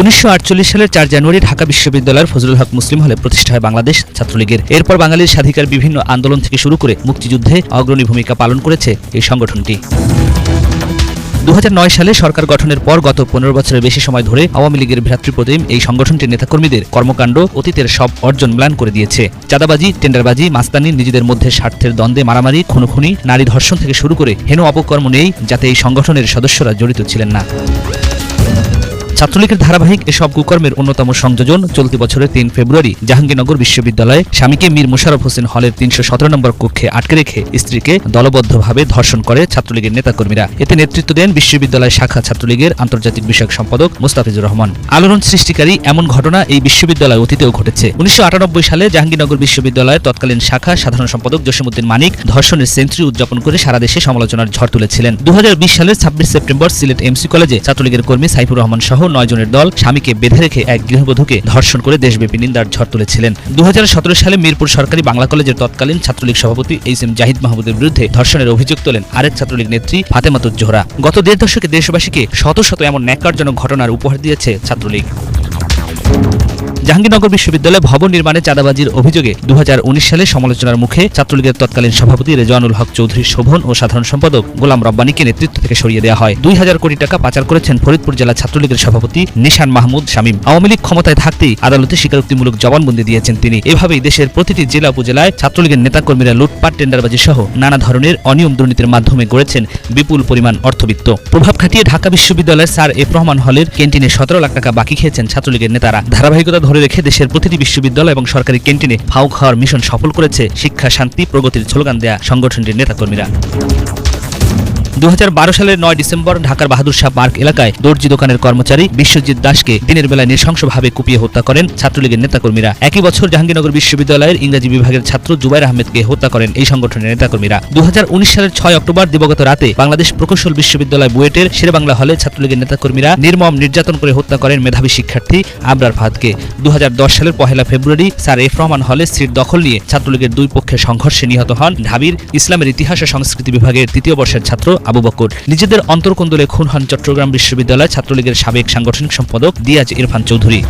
উনিশশো আটচল্লিশ সালের চার জানুয়ারি ঢাকা বিশ্ববিদ্যালয়ের ফজলুল হক মুসলিম হলে প্রতিষ্ঠা হয় বাংলাদেশ ছাত্রলীগের। এরপর বাঙালির স্বাধিকার বিভিন্ন আন্দোলন থেকে শুরু করে মুক্তিযুদ্ধে অগ্রণী ভূমিকা পালন করেছে এই সংগঠনটি। দু হাজার নয় সালে সরকার গঠনের পর গত পনেরো বছরের বেশি সময় ধরে আওয়ামী লীগের ভ্রাতৃপ্রতিম এই সংগঠনটির নেতাকর্মীদের কর্মকাণ্ড অতীতের সব অর্জন ম্লান করে দিয়েছে। চাঁদাবাজি, টেন্ডারবাজি, মাস্তানি, নিজেদের মধ্যে স্বার্থের দ্বন্দ্বে মারামারি, খুনোখুনি, নারী ধর্ষণ থেকে শুরু করে হেন অপকর্ম নেই যাতে এই সংগঠনের সদস্যরা জড়িত ছিলেন না। ছাত্রলীগের ধারাবাহিক এসব কুকর্মের অন্যতম সংযোজন চলতি বছরের তিন ফেব্রুয়ারি জাহাঙ্গীরনগর বিশ্ববিদ্যালয়ে স্বামীকে মীর মোশারফ হোসেন হলের তিনশো সতেরো নম্বর কক্ষে আটকে রেখে স্ত্রীকে দলবদ্ধভাবে ধর্ষণ করে ছাত্রলীগের নেতাকর্মীরা। এতে নেতৃত্ব দেন বিশ্ববিদ্যালয় শাখা ছাত্রলীগের আন্তর্জাতিক বিষয়ক সম্পাদক মুস্তাফিজুর রহমান। আলোড়ন সৃষ্টিকারী এমন ঘটনা এই বিশ্ববিদ্যালয় অতীতেও ঘটেছে। উনিশশো আটানব্বই সালে জাহাঙ্গীরনগর বিশ্ববিদ্যালয়ের তৎকালীন শাখা সাধারণ সম্পাদক জসিমুদ্দিন মানিক ধর্ষণের সেঞ্চুরি উদযাপন করে সারা দেশে সমালোচনার ঝড় তুলেছিলেন। দু সালের ছাব্বিশ সেপ্টেম্বর সিলেট এমসি কলেজে ছাত্রলীগের কর্মী সাইফুর রহমান সহ নয় জনের দল স্বামীকে বেঁধে রেখে এক গৃহবধূকে ধর্ষণ করে দেশব্যাপী নিন্দার ঝড় তুলেছিলেন। দু হাজার সতেরো সালে মিরপুর সরকারি বাংলা কলেজের তৎকালীন ছাত্রলীগ সভাপতি এইচ এম জাহিদ মাহমুদের বিরুদ্ধে ধর্ষণের অভিযোগ তোলেন আরেক ছাত্রলীগ নেত্রী ফাতেমাতুজ জোহরা গত দেড় দশকে দেশবাসীকে শত শত এমন ন্যাক্কারজনক ঘটনার উপহার দিয়েছে ছাত্রলীগ। জাহাঙ্গীরনগর বিশ্ববিদ্যালয়ে ভবন নির্মাণে চাঁদাবাজির অভিযোগে দু হাজার উনিশ সালে সমালোচনার মুখে ছাত্রলীগের তৎকালীন সভাপতি রেজওয়ানুল হক চৌধুরী শোভন ও সাধারণ সম্পাদক গোলাম রব্বানীকে নেতৃত্ব থেকে সরিয়ে দেওয়া হয়। দুই হাজার কোটি টাকা পাচার করেছেন ফরিদপুর জেলা ছাত্রলীগের সভাপতি নিশান মাহমুদ শামীম। আওয়ামী লীগ ক্ষমতায় থাকতেই আদালতে স্বীকারোক্তিমূলক জবানবন্দি দিয়েছেন তিনি। এভাবেই দেশের প্রতিটি জেলা উপজেলায় ছাত্রলীগের নেতাকর্মীরা লুটপাট, টেন্ডারবাজি সহ নানা ধরনের অনিয়ম দুর্নীতির মাধ্যমে গড়েছেন বিপুল পরিমাণ অর্থবিত্ত। প্রভাব খাটিয়ে ঢাকা বিশ্ববিদ্যালয়ের স্যার এফ রহমান হলের ক্যান্টিনে সতেরো লাখ টাকা বাকি খেয়েছেন ছাত্রলীগের নেতারা। ধারাবাহিকতা ধরে রেখে দেশের প্রতিটি বিশ্ববিদ্যালয় এবং সরকারি ক্যান্টিনে ফাউ খাওয়ার মিশন সফল করেছে শিক্ষা, শান্তি, প্রগতির স্লোগান দেয়া সংগঠনটির নেতাকর্মীরা। দু হাজার বারো সালের নয় ডিসেম্বর ঢাকার বাহাদুর শাহ পার্ক এলাকায় দর্জি দোকানের কর্মচারী বিশ্বজিৎ দাসকে দিনের বেলায় নৃশংসভাবে কুপিয়ে হত্যা করেন ছাত্রলীগের নেতাকর্মীরা। একই বছর জাহাঙ্গীরনগর বিশ্ববিদ্যালয়ের ইংরেজি বিভাগের ছাত্র জুবাইর আহমেদকে হত্যা করেন এই সংগঠনের নেতাকর্মীরা। দু হাজার উনিশ সালের ছয় অক্টোবর দিবগত রাতে বাংলাদেশ প্রকৌশল বিশ্ববিদ্যালয় বুয়েটের শেরেবাংলা হলে ছাত্রলীগের নেতাকর্মীরা নির্মম নির্যাতন করে হত্যা করেন মেধাবী শিক্ষার্থী আবরার ফাহাদকে। দু সালের পহেলা ফেব্রুয়ারি স্যার এফ রহমান হলে সিট দখল নিয়ে ছাত্রলীগের দুই পক্ষের সংঘর্ষে নিহত হন ঢাবির ইসলামের ইতিহাস ও সংস্কৃতি বিভাগের তৃতীয় বর্ষের ছাত্র আবু বকর। নিজেদের অন্তর্কন্দলে খুন হন চট্টগ্রাম বিশ্ববিদ্যালয় ছাত্রলীগের সাবেক সাংগঠনিক সম্পাদক দিয়াজ ইরফান চৌধুরী।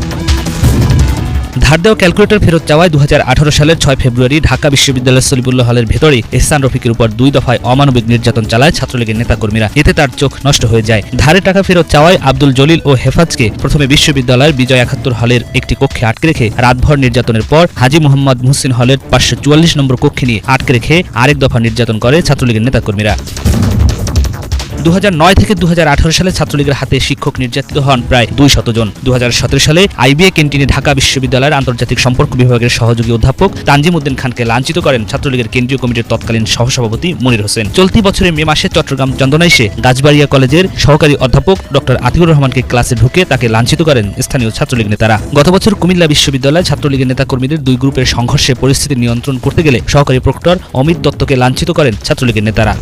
ধার দেওয়া ক্যালকুলেটর ফেরত চাওয়ায় দু হাজার আঠারো সালের ছয় ফেব্রুয়ারি ঢাকা বিশ্ববিদ্যালয়ের সলিবুল্লাহ হলের ভেতরে এহসান রফিকের উপর দুই দফায় অমানবিক নির্যাতন চালায় ছাত্রলীগের নেতাকর্মীরা। এতে তার চোখ নষ্ট হয়ে যায়। ধারে টাকা ফেরত চাওয়ায় আব্দুল জলিল ও হেফাজকে প্রথমে বিশ্ববিদ্যালয়ের বিজয় একাত্তর হলের একটি কক্ষে আটকে রেখে রাতভর নির্যাতনের পর হাজি মোহাম্মদ মুহসিন হলের পাঁচশো চুয়াল্লিশ নম্বর কক্ষে নিয়ে আটকে রেখে আরেক দফা নির্যাতন করে ছাত্রলীগের নেতাকর্মীরা। দু হাজার নয় থেকে দু হাজার আঠেরো সালে ছাত্রলীগের হাতে শিক্ষক নির্যাতিত হন প্রায় দুই শতজন। দু হাজার সতেরো সালে আইবিএ ক্যান্টিনে ঢাকা বিশ্ববিদ্যালয়ের আন্তর্জাতিক সম্পর্ক বিভাগের সহযোগী অধ্যাপক তানজিম উদ্দিন খানকে লাঞ্ছিত করেন ছাত্রলীগের কেন্দ্রীয় কমিটির তৎকালীন সহসভাপতি মনির হোসেন। চলতি বছরের মে মাসে চট্টগ্রাম চন্দনাইশে গাছবাড়িয়া কলেজের সহকারী অধ্যাপক ডক্টর আতিউর রহমানকে ক্লাসে ঢুকে তাকে লাঞ্ছিত করেন স্থানীয় ছাত্রলীগ নেতারা। গত বছর কুমিল্লা বিশ্ববিদ্যালয়ে ছাত্রলীগের নেতাকর্মীদের দুই গ্রুপের সংঘর্ষে পরিস্থিতি নিয়ন্ত্রণ করতে গেলে সহকারী প্রক্টর অমিত দত্তকে লাঞ্ছিত করেন ছাত্রলীগের নেতারা।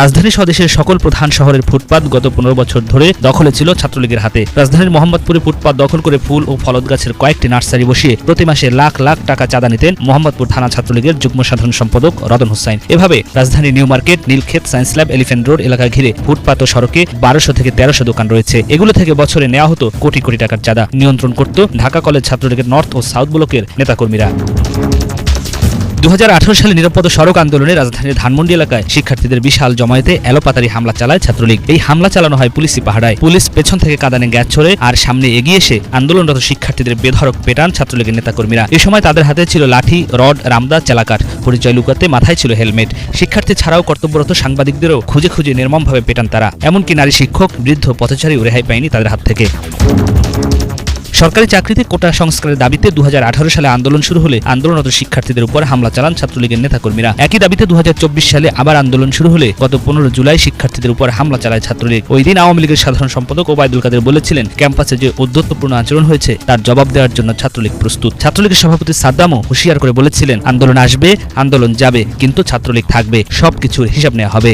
রাজধানী স্বদেশের সকল প্রধান শহরের ফুটপাত গত পনেরো বছর ধরে দখলে ছিল ছাত্রলীগের হাতে। রাজধানীর মোহাম্মদপুরে ফুটপাত দখল করে ফুল ও ফলদ গাছের কয়েকটি নার্সারি বসিয়ে প্রতি মাসে লাখ লাখ টাকা চাঁদা নিতেন মোহাম্মদপুর থানা ছাত্রলীগের যুগ্ম সাধারণ সম্পাদক রতন হোসাইন। এভাবে রাজধানী New Market, Nilkhet, science lab Elephant road এলাকা ঘিরে ফুটপাত ও সড়কে বারোশো থেকে তেরোশো দোকান রয়েছে। এগুলো থেকে বছরে নেওয়া হতো কোটি কোটি টাকার চাঁদা। নিয়ন্ত্রণ করত ঢাকা কলেজ ছাত্রলীগের নর্থ ও সাউথ ব্লকের নেতাকর্মীরা। দু হাজার আঠারো সালে নিরাপদ সড়ক আন্দোলনে রাজধানীর ধানমন্ডি এলাকায় শিক্ষার্থীদের বিশাল জমায়েতে এলোপাতারি হামলা চালায় ছাত্রলীগ। এই হামলা চালানো হয় পুলিশি পাহাড়ায় পুলিশ পেছন থেকে কাদানে গ্যাস ছড়ে আর সামনে এগিয়ে এসে আন্দোলনরত শিক্ষার্থীদের বেধরক পেটান ছাত্রলীগের নেতাকর্মীরা। এ সময় তাদের হাতে ছিল লাঠি, রড, রামদা, চালাকাঠ। পরিচয় লুকাতে মাথায় ছিল হেলমেট। শিক্ষার্থী ছাড়াও কর্তব্যরত সাংবাদিকদেরও খুঁজে খুঁজে নির্মমভাবে পেটান তারা। এমনকি নারী শিক্ষক, বৃদ্ধ, পথচারীও রেহাই পায়নি তাদের হাত থেকে। সরকারি চাকরিতে কোটা সংস্কারের দাবিতে দু হাজার আঠারো সালে আন্দোলন শুরু হলে আন্দোলনরত শিক্ষার্থীদের উপর হামলা চালান ছাত্রলীগের নেতাকর্মীরা। একই দাবিতে দু হাজার চব্বিশ সালে আবার আন্দোলন শুরু হলে গত পনেরো জুলাই শিক্ষার্থীদের উপর হামলা চালায় ছাত্রলীগ। ওই দিন আওয়ামী লীগের সাধারণ সম্পাদক ওবায়দুল কাদের বলেছিলেন, ক্যাম্পাসে যে উদ্ধত্তপূর্ণ আচরণ হয়েছে, তার জবাব দেওয়ার জন্য ছাত্রলীগ প্রস্তুত। ছাত্রলীগের সভাপতি সাদ্দামও হুঁশিয়ার করে বলেছিলেন, আন্দোলন আসবে, আন্দোলন যাবে, কিন্তু ছাত্রলীগ থাকবে, সবকিছুর হিসাব নেওয়া হবে।